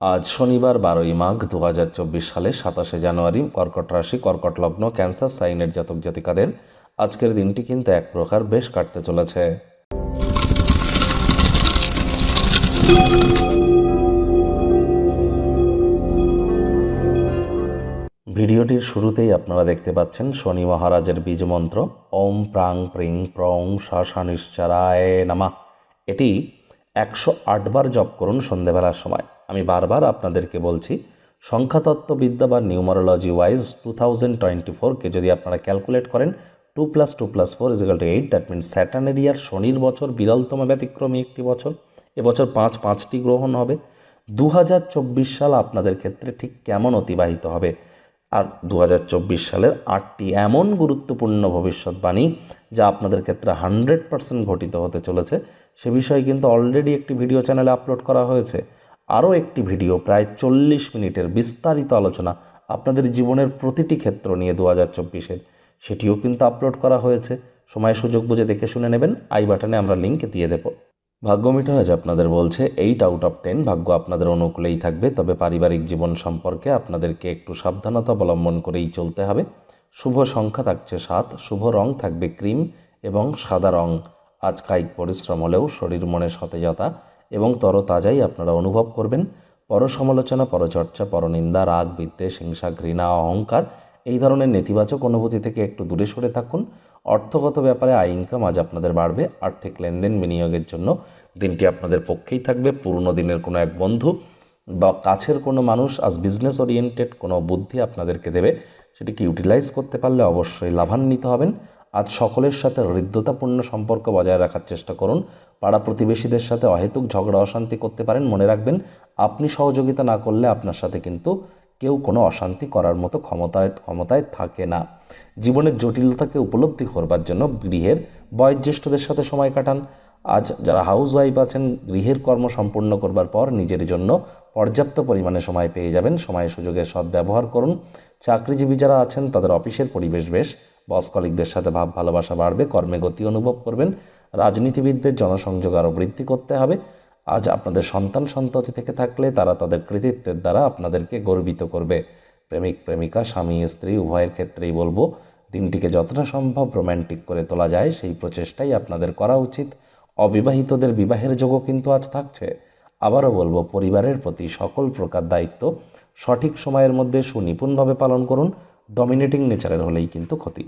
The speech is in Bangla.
আজ শনিবার বারোই মাঘ দু হাজার চব্বিশ সালে সাতাশে জানুয়ারি, কর্কট রাশি, কর্কট লগ্ন, ক্যান্সার, সাইনের জাতক জাতিকাদের আজকের দিনটি কিন্তু এক প্রকার বেশ কাটতে চলেছে। ভিডিওটির শুরুতেই আপনারা দেখতে পাচ্ছেন শনি মহারাজের বীজ মন্ত্র, ওম প্রাং প্রিং প্রং শাসানিশ্চারায় নামা। এটি একশো আটবার জপ করুন সন্ধেবেলার সময়। আমি বারবার আপনাদেরকে বলছি, সংখ্যাতত্ত্ববিদ্যা বা numerology wise two thousand twenty ফোরকে যদি আপনারা ক্যালকুলেট করেন, two plus two plus four is equal two eight, that means স্যাটার্নের year শনির বছর বিরলতম ব্যতিক্রমী একটি বছর এবছর পাঁচ পাঁচটি গ্রহণ হবে। দু হাজার চব্বিশ সাল আপনাদের ক্ষেত্রে ঠিক কেমন অতিবাহিত হবে? আর দু হাজার চব্বিশ সালের আটটি এমন গুরুত্বপূর্ণ ভবিষ্যৎবাণী যা আপনাদের ক্ষেত্রে হান্ড্রেড পার্সেন্ট ঘটিত হতে চলেছে, সে বিষয়ে কিন্তু অলরেডি একটি ভিডিও চ্যানেলে আপলোড করা হয়েছে। আরও একটি ভিডিও প্রায় চল্লিশ মিনিটের বিস্তারিত আলোচনা আপনাদের জীবনের প্রতিটি ক্ষেত্র নিয়ে দু হাজার চব্বিশের। সেটিও কিন্তু আপলোড করা হয়েছে। সময় সুযোগ বুঝে দেখে শুনে নেবেন। আই বাটনে আমরা লিঙ্ক দিয়ে দেবো। ভাগ্য মিটার আজ আপনাদের বলছে, এইট আউট অফ টেন ভাগ্য আপনাদের অনুকূলেই থাকবে। তবে পারিবারিক জীবন সম্পর্কে আপনাদেরকে একটু সাবধানতা অবলম্বন করেই চলতে হবে। শুভ সংখ্যা থাকছে সাত, শুভ রং থাকবে ক্রিম এবং সাদা রং। আজ কায়িক পরিশ্রম হলেও শরীর মনে সতেজতা এবং তরতাজাই আপনারা অনুভব করবেন। পর সমালোচনা পরচর্চা, পরনিন্দা, রাগ, বিদ্বেষ, হিংসা, ঘৃণা, অহংকার এই ধরনের নেতিবাচক অনুভূতি থেকে একটু দূরে সরে থাকুন। অর্থগত ব্যাপারে আয় ইনকাম আজ আপনাদের বাড়বে। আর্থিক লেনদেন বিনিয়োগের জন্য দিনটি আপনাদের পক্ষেই থাকবে। পুরনো দিনের কোনো এক বন্ধু বা কাছের কোনো মানুষ আজ বিজনেস ওরিয়েন্টেড কোনো বুদ্ধি আপনাদেরকে দেবে। সেটিকে ইউটিলাইজ করতে পারলে অবশ্যই লাভান্বিত হবেন। আজ সকলের সাথে হৃদ্যতাপূর্ণ সম্পর্ক বজায় রাখার চেষ্টা করুন। পাড়া প্রতিবেশীদের সাথে অহেতুক ঝগড়া অশান্তি করতে পারেন মনে রাখবেন। আপনি সহযোগিতা না করলে আপনার সাথে কিন্তু কেউ কোনো অশান্তি করার মতো ক্ষমতায় ক্ষমতায় থাকে না। জীবনের জটিলতাকে উপলব্ধি করবার জন্য গৃহের বয়োজ্যেষ্ঠদের সাথে সময় কাটান। আজ যারা হাউস ওয়াইফ আছেন, গৃহের কর্ম সম্পূর্ণ করবার পর নিজের জন্য পর্যাপ্ত পরিমাণে সময় পেয়ে যাবেন। সময় সুযোগের সদ্ব্যবহার করুন। চাকরিজীবী যারা আছেন, তাদের অফিসের পরিবেশ বেশ বস কলিকদের সাথে ভাব ভালোবাসা বাড়বে, কর্মে গতি অনুভব করবেন, রাজনীতিবিদদের জনসংযোগ আরও বৃদ্ধি করতে হবে। আজ আপনাদের সন্তান সন্ততি থেকে থাকলে তারা তাদের কৃতিত্বের দ্বারা আপনাদেরকে গর্বিত করবে। প্রেমিক, প্রেমিকা, স্বামী, স্ত্রী, উভয়ের ক্ষেত্রেই বলব, দিনটিকে যতটা সম্ভব রোম্যান্টিক করে তোলা যায়, সেই প্রচেষ্টাই আপনাদের করা উচিত। অবিবাহিতদের বিবাহের যোগও কিন্তু আজ থাকছে। আবারও বলব, পরিবারের প্রতি সকল প্রকার দায়িত্ব সঠিক সময়ের মধ্যে সুনিপুণভাবে পালন করুন। ডমিনেটিং নেচারের হলেই কিন্তু ক্ষতি।